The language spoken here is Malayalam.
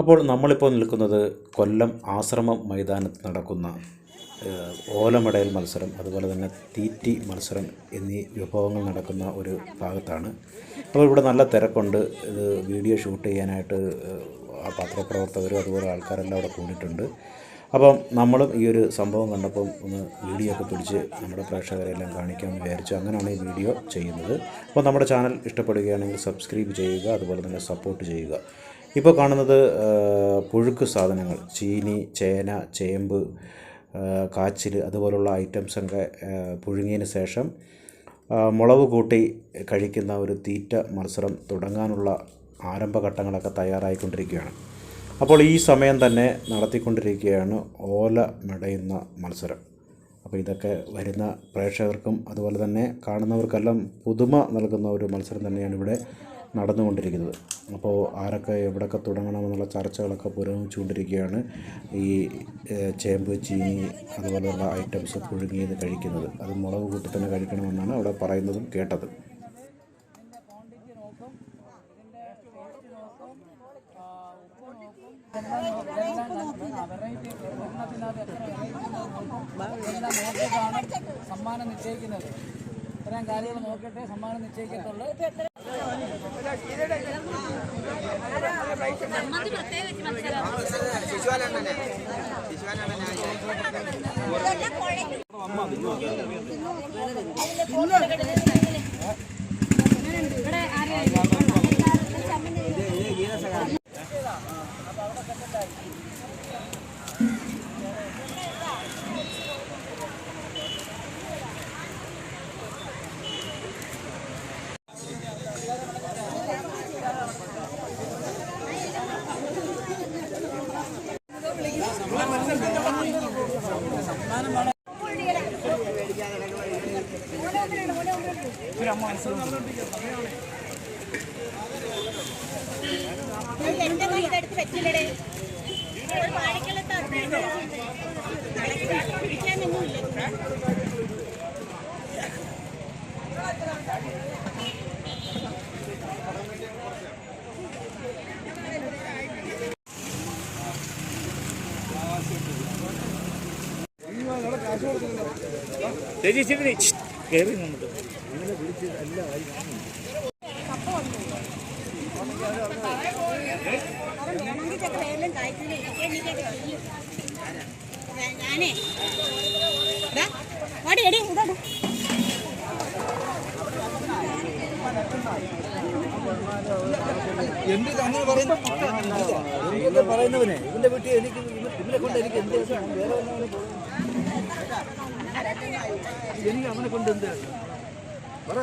അപ്പോൾ നമ്മളിപ്പോൾ നിൽക്കുന്നത് കൊല്ലം ആശ്രമം മൈതാനത്ത് നടക്കുന്ന ഓലമടയൽ മത്സരം അതുപോലെ തന്നെ തീറ്റി മത്സരം എന്നീ വിഭവങ്ങൾ നടക്കുന്ന ഒരു ഭാഗത്താണ്. അപ്പോൾ ഇവിടെ നല്ല തിരക്കുണ്ട്. ഇത് വീഡിയോ ഷൂട്ട് ചെയ്യാനായിട്ട് പത്രപ്രവർത്തകരും അതുപോലെ ആൾക്കാരെല്ലാം അവിടെ കൂടിയിട്ടുണ്ട്. അപ്പം നമ്മളും ഈ ഒരു സംഭവം കണ്ടപ്പം ഒന്ന് വീഡിയോ ഒക്കെ പിടിച്ച് നമ്മുടെ പ്രേക്ഷകരെല്ലാം കാണിക്കാൻ വിചാരിച്ചു അങ്ങനെയാണ് ഈ വീഡിയോ ചെയ്യുന്നത്. അപ്പോൾ നമ്മുടെ ചാനൽ ഇഷ്ടപ്പെടുകയാണെങ്കിൽ സബ്സ്ക്രൈബ് ചെയ്യുക അതുപോലെ തന്നെ സപ്പോർട്ട് ചെയ്യുക. ഇപ്പോൾ കാണുന്നത് പുഴുക്ക് സാധനങ്ങൾ. ചീനി ചേന ചേമ്പ് കാച്ചിൽ അതുപോലുള്ള ഐറ്റംസൊക്കെ പുഴുങ്ങിയതിന് ശേഷം മുളവ് കൂട്ടി കഴിക്കുന്ന ഒരു തീറ്റ മത്സരം തുടങ്ങാനുള്ള ആരംഭഘട്ടങ്ങളൊക്കെ തയ്യാറായിക്കൊണ്ടിരിക്കുകയാണ്. അപ്പോൾ ഈ സമയം തന്നെ നടത്തിക്കൊണ്ടിരിക്കുകയാണ് ഓല മെടയുന്ന മത്സരം. അപ്പോൾ ഇതൊക്കെ വരുന്ന പ്രേക്ഷകർക്കും അതുപോലെ തന്നെ കാണുന്നവർക്കെല്ലാം പുതുമ നൽകുന്ന ഒരു മത്സരം തന്നെയാണ് ഇവിടെ നടന്നുകൊണ്ടിരിക്കുന്നത്. അപ്പോൾ ആരൊക്കെ എവിടെയൊക്കെ തുടങ്ങണമെന്നുള്ള ചർച്ചകളൊക്കെ പുരോഗമിച്ചുകൊണ്ടിരിക്കുകയാണ് ഈ ചേമ്പ് ചീനി അതുപോലെയുള്ള ഐറ്റംസ് പുഴുങ്ങിയത് കഴിക്കുന്നത്. അത് മുളക് കൂട്ടി തന്നെ കഴിക്കണമെന്നാണ് അവിടെ പറയുന്നതും കേട്ടത്. സമ്മാനം നിശ്ചയിക്കുന്നത്. ഇത്രയും കാര്യങ്ങൾ നോക്കിയിട്ടേ സമ്മാനം നിശ്ചയിക്കത്തുള്ളൂ. ശിശുവാലാണ് ശിശുവാലാണ് എന്റെ കൈ എടുത്ത് വെച്ചില്ലടേ. എന്ത് അങ്ങനെ പറയുന്ന പറയുന്നവനെ? ഇവന്റെ വീട്ടിൽ എനിക്ക് ഇവനെ കൊണ്ട് എനിക്ക് എന്ത് വേറെ വന്നവനെ എനിക്ക് അവനെ കൊണ്ട് എന്ത് പറ